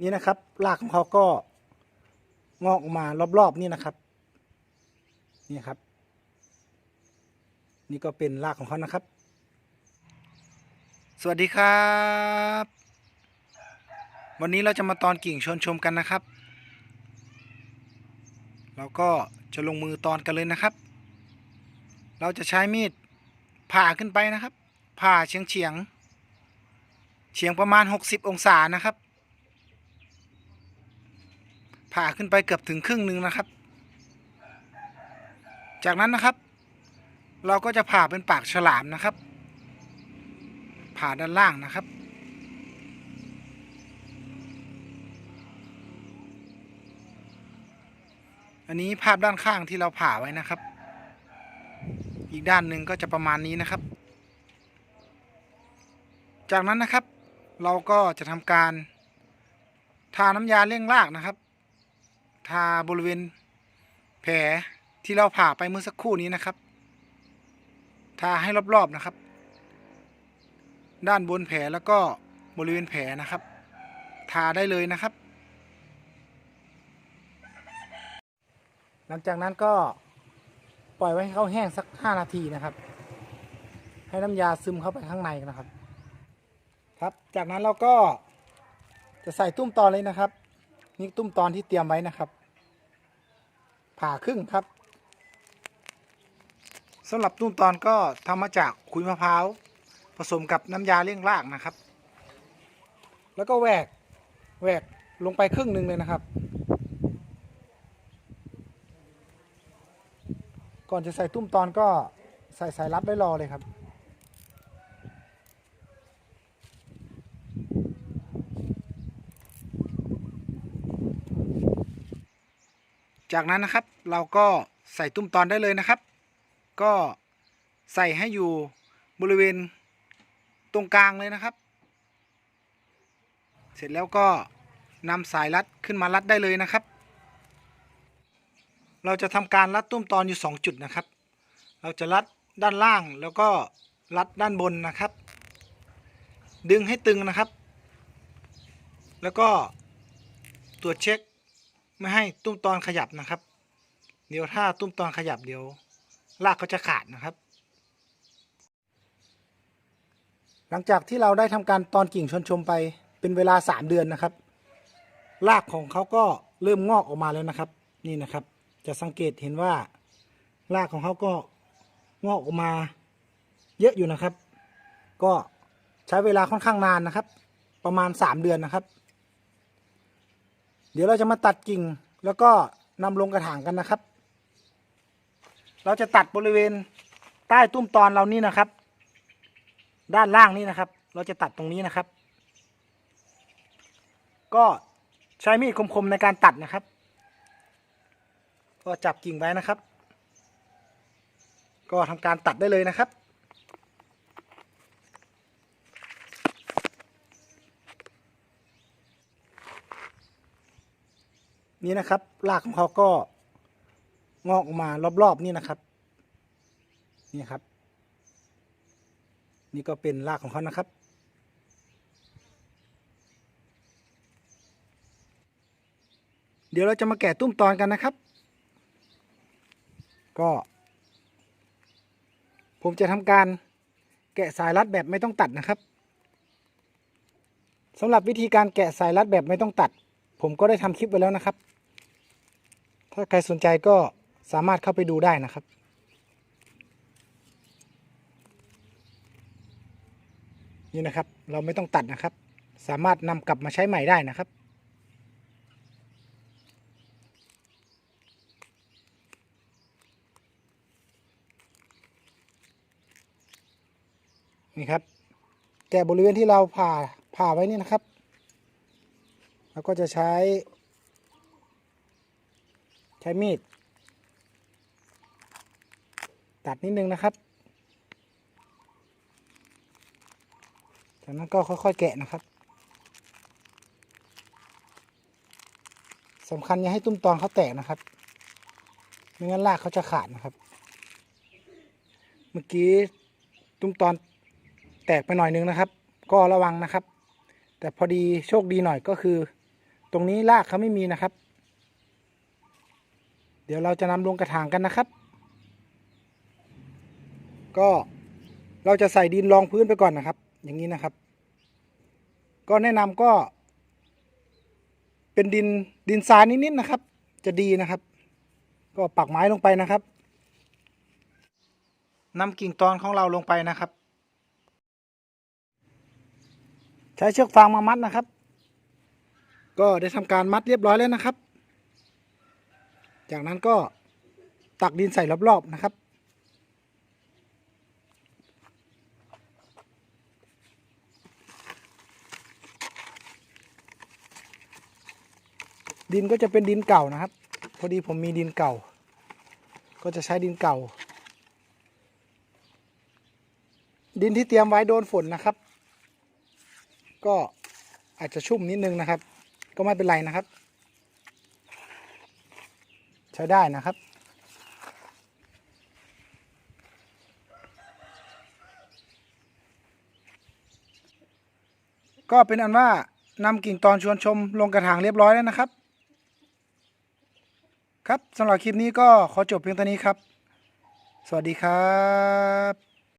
นี่นะครับรากของเขาก็งอกออกมารอบๆนี่นะครับ นี่ครับ นี่ก็เป็นรากของเขานะครับ สวัสดีครับ วันนี้เราจะมาตอนกิ่งชวนชมกันนะครับ เราก็จะลงมือตอนกันเลยนะครับ เราจะใช้มีดผ่าขึ้นไปนะครับ ผ่าเฉียงเฉียงเฉียงประมาณ 60 องศานะครับ ผ่าขึ้นไปเกือบถึงครึ่งหนึ่งนะครับ จากนั้นนะครับ เราก็จะผ่าเป็นปากฉลามนะครับ ผ่าด้านล่างนะครับ อันนี้ภาพด้านข้างที่เราผ่าไว้นะครับ อีกด้านหนึ่งก็จะประมาณนี้นะครับ จากนั้นนะครับ เราก็จะทำการทาน้ำยาเลี่ยงรากนะครับ ทาบริเวณแผลที่เราผ่าไปเมื่อสักครู่นี้นะครับ ทาให้รอบๆนะครับ ด้านบนแผลแล้วก็บริเวณแผลนะครับ ทาได้เลยนะครับ หลังจากนั้นก็ปล่อยไว้ให้เขาแห้งสักห้านาทีนะครับ ให้น้ำยาซึมเข้าไปข้างในนะครับ ครับ จากนั้นเราก็จะใส่ตุ้มตอนเลยนะครับ นี่ตุ้มตอนที่เตรียมไว้นะครับ ผ่าครึ่งครับสำหรับตุ้มตอนก็ทำมาจากขุยมะพร้าวผสมกับน้ำยาเลี้ยงรากนะครับ แล้วก็แหวกแหวกลงไปครึ่งหนึ่งเลยนะครับ ก่อนจะใส่ตุ้มตอนก็ใส่สายรัดไว้รอเลยครับ จากนั้นนะครับเราก็ใส่ตุ้มตอนได้เลยนะครับ ก็ใส่ให้อยู่บริเวณตรงกลางเลยนะครับ เสร็จแล้วก็นำสายรัดขึ้นมารัดได้เลยนะครับ เราจะทำการรัดตุ้มตอนอยู่ 2 จุดนะครับ เราจะรัดด้านล่างแล้วก็รัดด้านบนนะครับ ดึงให้ตึงนะครับ แล้วก็ตรวจเช็ค ไม่ให้ตุ้มตอนขยับนะครับ เดี๋ยวถ้าตุ้มตอนขยับเดี๋ยวรากเขาจะขาดนะครับ หลังจากที่เราได้ทำการตอนกิ่งชนชมไปเป็นเวลา 3 เดือนนะครับรากของเขาก็เริ่มงอกออกมาแล้วนะครับ นี่นะครับ จะสังเกตเห็นว่ารากของเขาก็งอกออกมา เยอะอยู่นะครับ ก็ใช้เวลาค่อนข้างนานนะครับ ประมาณ 3 เดือนนะครับ เดี๋ยวเราจะมาตัดกิ่งแล้วก็นำลงกระถางกันนะครับ เราจะตัดบริเวณใต้ตุ้มตอนเรานี่นะครับ ด้านล่างนี่นะครับ เราจะตัดตรงนี้นะครับ ก็ใช้มีดคมๆในการตัดนะครับ ก็จับกิ่งไว้นะครับ ก็ทำการตัดได้เลยนะครับ นี่นะครับรากของเขาก็งอกออกมารอบๆนี่นะครับ นี่ครับ นี่ก็เป็นรากของเขานะครับ เดี๋ยวเราจะมาแกะตุ้มตอนกันนะครับ ก็ ผมจะทำการแกะสายรัดแบบไม่ต้องตัดนะครับสำหรับวิธีการแกะสายรัดแบบไม่ต้องตัด ผมก็ได้ทำคลิปไว้แล้วนะครับ ถ้าใครสนใจก็สามารถเข้าไปดูได้นะครับ นี่นะครับ เราไม่ต้องตัดนะครับ สามารถนำกลับมาใช้ใหม่ได้นะครับนี่ครับแกะบริเวณที่เราผ่าผ่าไว้นี่นะครับ แล้วก็จะใช้ ใช้มีด ตัดนิดนึงนะครับ จากนั้นก็ค่อยๆแกะนะครับสำคัญอย่าให้ตุ้มตอนเขาแตกนะครับ ไม่งั้นรากเขาจะขาดนะครับ เมื่อกี้ตุ้มตอนแตกไปหน่อยนึงนะครับ ก็ระวังนะครับ แต่พอดีโชคดีหน่อยก็คือ รงนี้รากเขาไม่มีนะครับ เดี๋ยวเราจะนำลงกระถางกันนะครับ ก็เราจะใส่ดินรองพื้นไปก่อนนะครับ อย่างนี้นะครับ ก็แนะนำก็ เป็นดินดินทรายนิดๆนะครับ จะดีนะครับ ก็ปักไม้ลงไปนะครับนำกิ่งตอนของเราลงไปนะครับ ใช้เชือกฟางมามัดนะครับ ก็ได้ทำการมัดเรียบร้อยแล้วนะครับ จากนั้นก็ตักดินใส่รอบๆนะครับ ดินก็จะเป็นดินเก่านะครับ พอดีผมมีดินเก่า ก็จะใช้ดินเก่า ดินที่เตรียมไว้โดนฝนนะครับ ก็อาจจะชุ่มนิดนึงนะครับ ก็ไม่เป็นไรนะครับ ใช้ได้นะครับ ก็เป็นอันว่านำกิ่งตอนชวนชมลงกระถางเรียบร้อยแล้วนะครับ ครับสำหรับคลิปนี้ก็ขอจบเพียงเท่านี้ครับ สวัสดีครับ